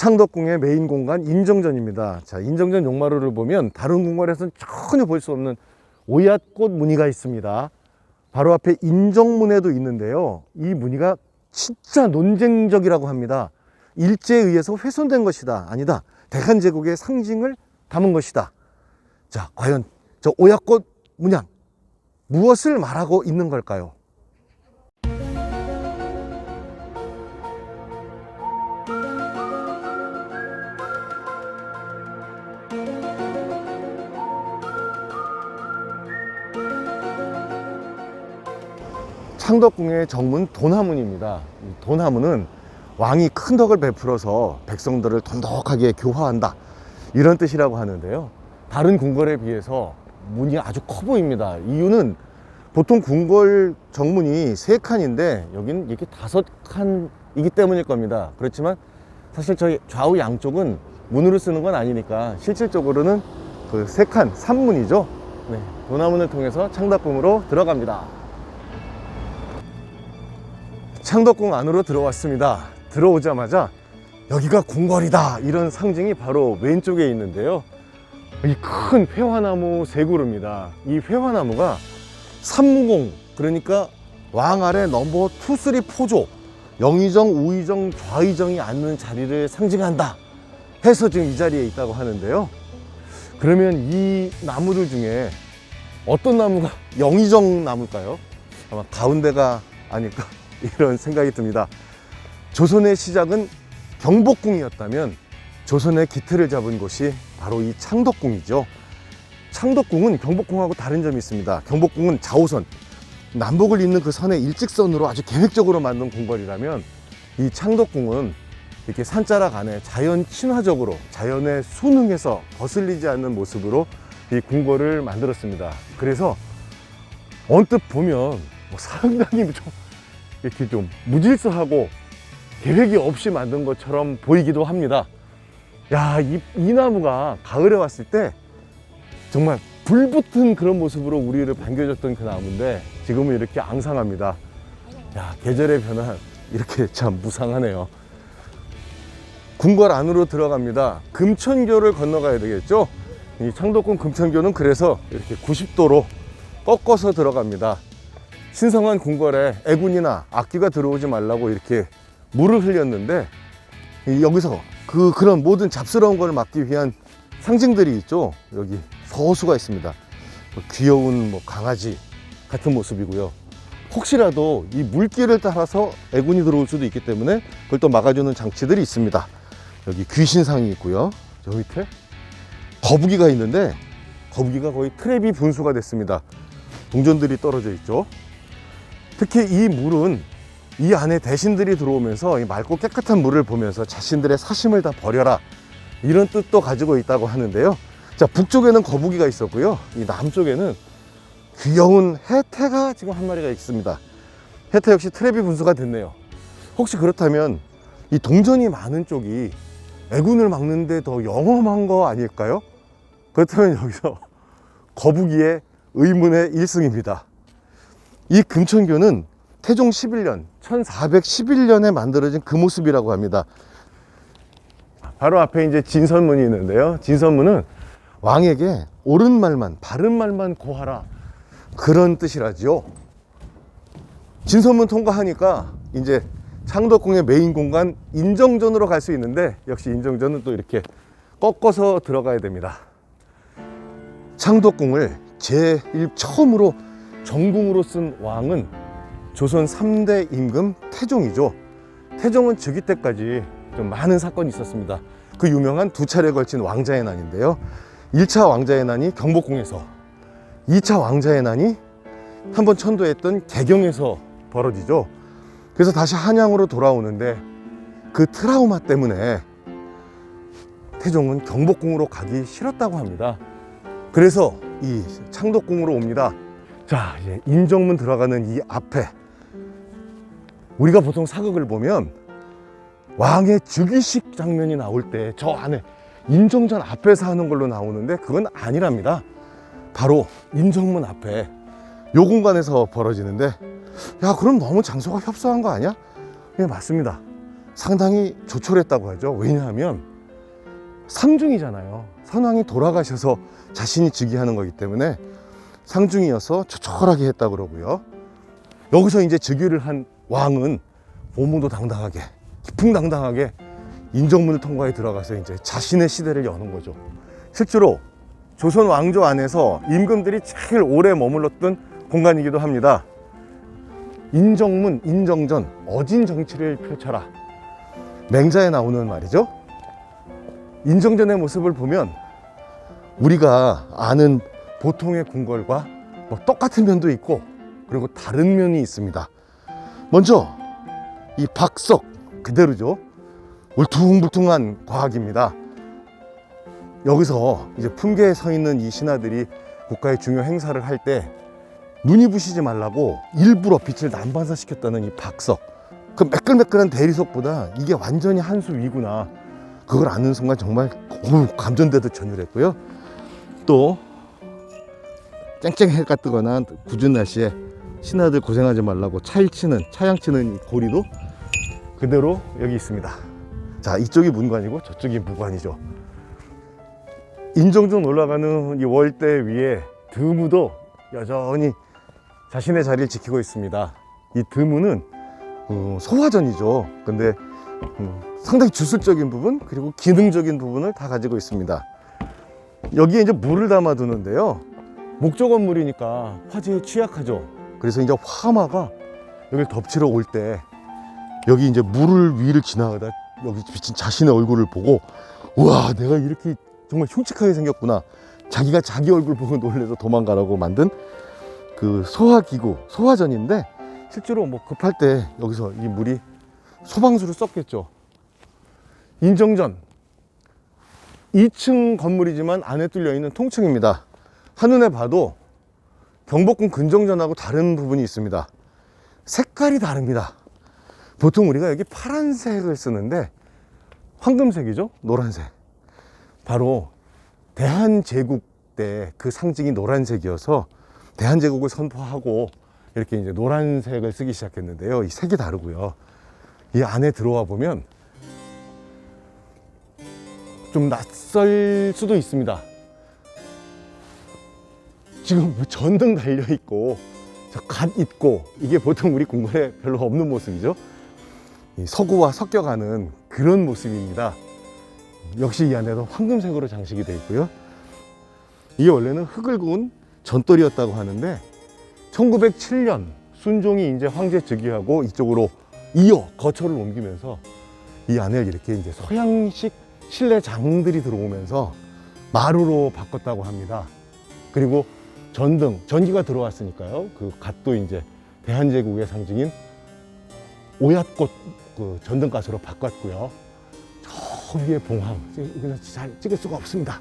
창덕궁의 메인 공간 인정전입니다. 자, 인정전 용마루를 보면 다른 궁궐에서는 전혀 볼 수 없는 오얏꽃 무늬가 있습니다. 바로 앞에 인정문에도 있는데요. 이 무늬가 진짜 논쟁적이라고 합니다. 일제에 의해서 훼손된 것이다. 아니다. 대한 제국의 상징을 담은 것이다. 자, 과연 저 오얏꽃 문양 무엇을 말하고 있는 걸까요? 창덕궁의 정문 도나문입니다. 이 도나문은 왕이 큰 덕을 베풀어서 백성들을 돈독하게 교화한다. 이런 뜻이라고 하는데요. 다른 궁궐에 비해서 문이 아주 커 보입니다. 이유는 보통 궁궐 정문이 세 칸인데 여기는 이렇게 다섯 칸이기 때문일 겁니다. 그렇지만 사실 저희 좌우 양쪽은 문으로 쓰는 건 아니니까 실질적으로는 그 세 칸, 삼문이죠. 네, 도나문을 통해서 창덕궁으로 들어갑니다. 창덕궁 안으로 들어왔습니다. 들어오자마자 여기가 궁궐이다 이런 상징이 바로 왼쪽에 있는데요. 이 큰 회화나무 세 그루입니다. 이 회화나무가 삼무공 그러니까 왕 아래 넘버 투, 쓰리, 포조 영의정, 우의정, 좌의정이 앉는 자리를 상징한다 해서 지금 이 자리에 있다고 하는데요. 그러면 이 나무들 중에 어떤 나무가 영의정 나무일까요? 아마 가운데가 아닐까 이런 생각이 듭니다. 조선의 시작은 경복궁이었다면 조선의 기틀을 잡은 곳이 바로 이 창덕궁이죠. 창덕궁은 경복궁하고 다른 점이 있습니다. 경복궁은 좌우선, 남북을 잇는 그 선의 일직선으로 아주 계획적으로 만든 궁궐이라면 이 창덕궁은 이렇게 산자락 안에 자연 친화적으로 자연에 순응해서 거슬리지 않는 모습으로 이 궁궐을 만들었습니다. 그래서 언뜻 보면 뭐 상당히 좀 이렇게 좀 무질서하고 계획이 없이 만든 것처럼 보이기도 합니다. 야, 이, 이 나무가 가을에 왔을 때 정말 불붙은 그런 모습으로 우리를 반겨줬던 그 나무인데 지금은 이렇게 앙상합니다. 야, 계절의 변화 이렇게 참 무상하네요. 궁궐 안으로 들어갑니다. 금천교를 건너가야 되겠죠? 이 창덕궁 금천교는 그래서 이렇게 90도로 꺾어서 들어갑니다. 신성한 궁궐에 애군이나 악귀가 들어오지 말라고 이렇게 물을 흘렸는데 이 여기서 그 그런 모든 잡스러운 걸 막기 위한 상징들이 있죠. 여기 서수가 있습니다. 뭐 귀여운 뭐 강아지 같은 모습이고요. 혹시라도 이 물길을 따라서 애군이 들어올 수도 있기 때문에 그걸 또 막아주는 장치들이 있습니다. 여기 귀신상이 있고요. 저 밑에 거북이가 있는데 거북이가 거의 트랩이 분수가 됐습니다. 동전들이 떨어져 있죠. 특히 이 물은 이 안에 대신들이 들어오면서 이 맑고 깨끗한 물을 보면서 자신들의 사심을 다 버려라 이런 뜻도 가지고 있다고 하는데요. 자 북쪽에는 거북이가 있었고요. 이 남쪽에는 귀여운 해태가 지금 한 마리가 있습니다. 해태 역시 트레비 분수가 됐네요. 혹시 그렇다면 이 동전이 많은 쪽이 애군을 막는데 더 영험한 거 아닐까요? 그렇다면 여기서 거북이의 의문의 1승입니다. 이 금천교는 태종 11년, 1411년에 만들어진 그 모습이라고 합니다. 바로 앞에 이제 진선문이 있는데요. 진선문은 왕에게 옳은 말만, 바른 말만 고하라. 그런 뜻이라지요. 진선문 통과하니까 이제 창덕궁의 메인 공간 인정전으로 갈 수 있는데 역시 인정전은 또 이렇게 꺾어서 들어가야 됩니다. 창덕궁을 제1 처음으로 정궁으로 쓴 왕은 조선 3대 임금 태종이죠. 태종은 즉위 때까지 좀 많은 사건이 있었습니다. 그 유명한 두 차례 걸친 왕자의 난인데요. 1차 왕자의 난이 경복궁에서, 2차 왕자의 난이 한 번 천도했던 개경에서 벌어지죠. 그래서 다시 한양으로 돌아오는데 그 트라우마 때문에 태종은 경복궁으로 가기 싫었다고 합니다. 그래서 이 창덕궁으로 옵니다. 자, 이제 인정문 들어가는 이 앞에 우리가 보통 사극을 보면 왕의 즉위식 장면이 나올 때 저 안에 인정전 앞에서 하는 걸로 나오는데 그건 아니랍니다. 바로 인정문 앞에 요 공간에서 벌어지는데 야 그럼 너무 장소가 협소한 거 아니야? 예 맞습니다. 상당히 조촐했다고 하죠. 왜냐하면 상중이잖아요. 선왕이 돌아가셔서 자신이 즉위하는 거기 때문에 상중이어서 조촐하게 했다고 그러고요. 여기서 이제 즉위를 한 왕은 보무도 당당하게, 기풍당당하게 인정문을 통과해 들어가서 이제 자신의 시대를 여는 거죠. 실제로 조선 왕조 안에서 임금들이 제일 오래 머물렀던 공간이기도 합니다. 인정문, 인정전, 어진 정치를 펼쳐라. 맹자에 나오는 말이죠. 인정전의 모습을 보면 우리가 아는 보통의 궁궐과 뭐 똑같은 면도 있고 그리고 다른 면이 있습니다. 먼저 이 박석 그대로죠. 울퉁불퉁한 과학입니다. 여기서 이제 품계에 서 있는 이 신하들이 국가의 중요 행사를 할 때 눈이 부시지 말라고 일부러 빛을 난반사시켰다는 이 박석. 그 매끌매끌한 대리석보다 이게 완전히 한 수 위구나. 그걸 아는 순간 정말 감전되듯 전율했고요. 또 쨍쨍 해가 뜨거나 굳은 날씨에 신하들 고생하지 말라고 차일치는 차양치는 이 고리도 그대로 여기 있습니다. 자 이쪽이 문관이고 저쪽이 무관이죠. 인정전 올라가는 이 월대 위에 드무도 여전히 자신의 자리를 지키고 있습니다. 이 드무는 어, 소화전이죠. 근데 음, 상당히 주술적인 부분 그리고 기능적인 부분을 다 가지고 있습니다. 여기에 이제 물을 담아 두는데요. 목조 건물이니까 화재에 취약하죠. 그래서 이제 화마가 여기 덮치러 올 때 여기 이제 물을 위를 지나가다 여기 비친 자신의 얼굴을 보고 우와 내가 이렇게 정말 흉측하게 생겼구나. 자기가 자기 얼굴 보고 놀래서 도망가라고 만든 그 소화기구, 소화전인데 실제로 뭐 급할 때 여기서 이 물이 소방수를 썼겠죠. 인정전 2층 건물이지만 안에 뚫려 있는 통층입니다. 한눈에 봐도 경복궁 근정전하고 다른 부분이 있습니다. 색깔이 다릅니다. 보통 우리가 여기 파란색을 쓰는데 황금색이죠? 노란색. 바로 대한제국 때 그 상징이 노란색이어서 대한제국을 선포하고 이렇게 이제 노란색을 쓰기 시작했는데요. 이 색이 다르고요. 이 안에 들어와 보면 좀 낯설 수도 있습니다. 지금 뭐 전등 달려 있고 갓 있고 이게 보통 우리 궁궐에 별로 없는 모습이죠. 이 서구와 섞여가는 그런 모습입니다. 역시 이 안에도 황금색으로 장식이 되어 있고요. 이게 원래는 흙을 구운 전돌이었다고 하는데 1907년 순종이 이제 황제 즉위하고 이쪽으로 이어 거처를 옮기면서 이 안을 이렇게 이제 서양식 실내 장들이 들어오면서 마루로 바꿨다고 합니다. 그리고 전등, 전기가 들어왔으니까요. 그 갓도 이제 대한제국의 상징인 오얏꽃 그 전등가스로 바꿨고요. 저 위에 봉황, 이거는 잘 찍을 수가 없습니다.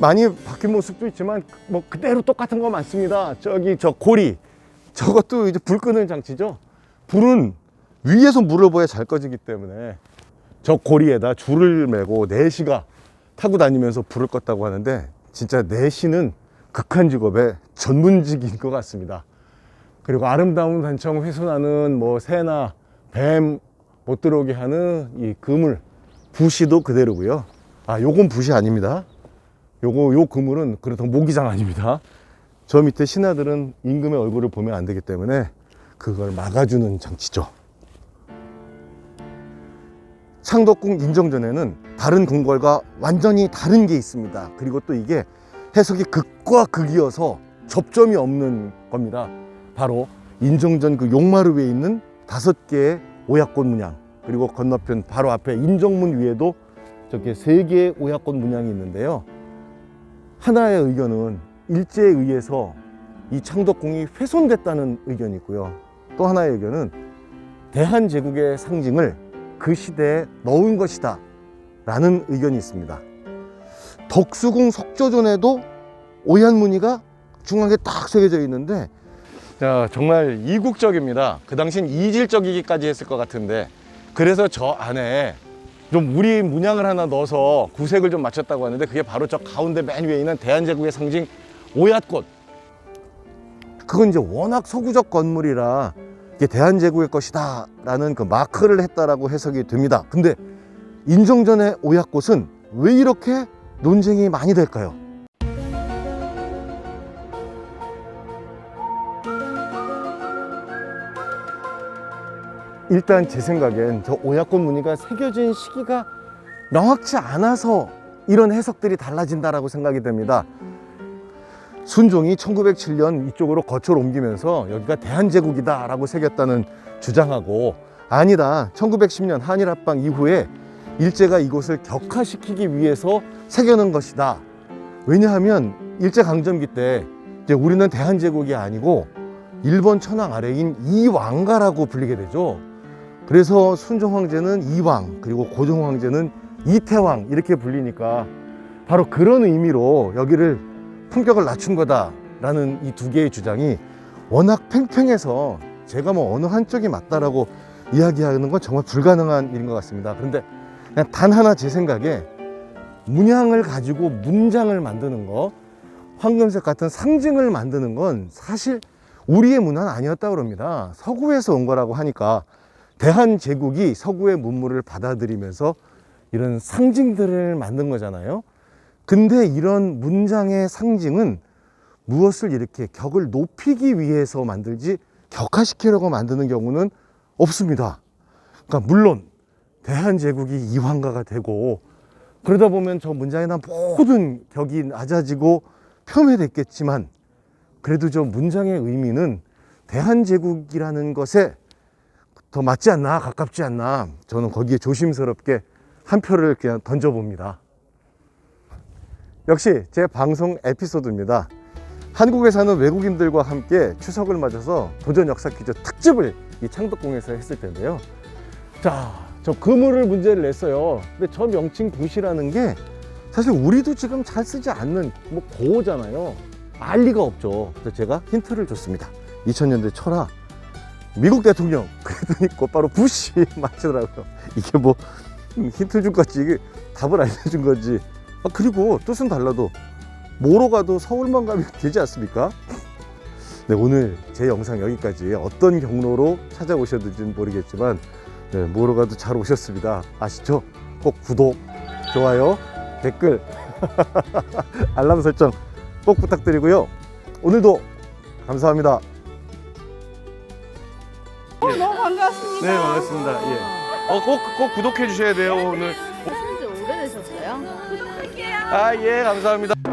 많이 바뀐 모습도 있지만 뭐 그대로 똑같은 거 많습니다. 저기 저 고리 저것도 이제 불 끄는 장치죠. 불은 위에서 부어야 잘 꺼지기 때문에 저 고리에다 줄을 매고 4시가 타고 다니면서 불을 껐다고 하는데 진짜 4시는 극한 직업의 전문직인 것 같습니다. 그리고 아름다운 단청 훼손하는 뭐 새나 뱀 못 들어오게 하는 이 그물 부시도 그대로고요. 아, 요건 부시 아닙니다. 요거 요 그물은 그렇다고 모기장 아닙니다. 저 밑에 신하들은 임금의 얼굴을 보면 안 되기 때문에 그걸 막아주는 장치죠. 창덕궁 인정전에는 다른 궁궐과 완전히 다른 게 있습니다. 그리고 또 이게 해석이 극과 극이어서 접점이 없는 겁니다. 바로 인정전 그 용마루 위에 있는 다섯 개의 오약꽃 문양 그리고 건너편 바로 앞에 인정문 위에도 저렇게 세 개의 오약꽃 문양이 있는데요. 하나의 의견은 일제에 의해서 이 창덕궁이 훼손됐다는 의견이 있고요. 또 하나의 의견은 대한제국의 상징을 그 시대에 넣은 것이다 라는 의견이 있습니다. 덕수궁 석조전에도 오얀 무늬가 중앙에 딱 새겨져 있는데 자 정말 이국적입니다. 그 당시엔 이질적이기까지 했을 것 같은데 그래서 저 안에 좀 우리 문양을 하나 넣어서 구색을 좀 맞췄다고 하는데 그게 바로 저 가운데 맨 위에 있는 대한제국의 상징 오얏꽃 그건 이제 워낙 서구적 건물이라 이게 대한제국의 것이다 라는 그 마크를 했다라고 해석이 됩니다. 근데 인종전의 오약꽃은 왜 이렇게 논쟁이 많이 될까요? 일단 제 생각엔 저 오약꽃 무늬가 새겨진 시기가 명확치 않아서 이런 해석들이 달라진다라고 생각이 됩니다. 순종이 1907년 이쪽으로 거처를 옮기면서 여기가 대한제국이다라고 새겼다는 주장하고 아니다. 1910년 한일합방 이후에 일제가 이곳을 격화시키기 위해서 새겨놓은 것이다. 왜냐하면 일제강점기 때 이제 우리는 대한제국이 아니고 일본 천황 아래인 이왕가라고 불리게 되죠. 그래서 순종 황제는 이왕 그리고 고종 황제는 이태왕 이렇게 불리니까 바로 그런 의미로 여기를 품격을 낮춘 거다라는 이 두 개의 주장이 워낙 팽팽해서 제가 뭐 어느 한쪽이 맞다라고 이야기하는 건 정말 불가능한 일인 것 같습니다. 그런데 그냥 단 하나 제 생각에 문양을 가지고 문장을 만드는 거, 황금색 같은 상징을 만드는 건 사실 우리의 문화는 아니었다고 그럽니다. 서구에서 온 거라고 하니까 대한제국이 서구의 문물을 받아들이면서 이런 상징들을 만든 거잖아요. 근데 이런 문장의 상징은 무엇을 이렇게 격을 높이기 위해서 만들지 격화시키려고 만드는 경우는 없습니다. 그러니까 물론 대한제국이 이황가가 되고 그러다 보면 저 문장에 난 모든 격이 낮아지고 폄훼됐겠지만 그래도 저 문장의 의미는 대한제국이라는 것에 더 맞지 않나 가깝지 않나 저는 거기에 조심스럽게 한 표를 그냥 던져봅니다. 역시 제 방송 에피소드입니다. 한국에 사는 외국인들과 함께 추석을 맞아서 도전 역사 퀴즈 특집을 이 창덕궁에서 했을 텐데요. 자, 저 그물을 문제를 냈어요. 근데 저 명칭 도시라는 게 사실 우리도 지금 잘 쓰지 않는 뭐 고어잖아요. 알 리가 없죠. 그래서 제가 힌트를 줬습니다. 2000년대 초라 미국 대통령 그랬더니 곧바로 부시 맞추더라고요. 이게 뭐 음, 힌트 준 거지 이게 답을 알려준 건지 아, 그리고 뜻은 달라도 뭐로 가도 서울만 가면 되지 않습니까? 네, 오늘 제 영상 여기까지 어떤 경로로 찾아오셨는지는 모르겠지만 네, 뭐로 가도 잘 오셨습니다. 아시죠? 꼭 구독, 좋아요, 댓글, 알람 설정 꼭 부탁드리고요. 오늘도 감사합니다. 어, 너무 반갑습니다. 네, 반갑습니다. 예. 어, 꼭, 꼭 구독해 주셔야 돼요, 오늘. 아, 예, 감사합니다.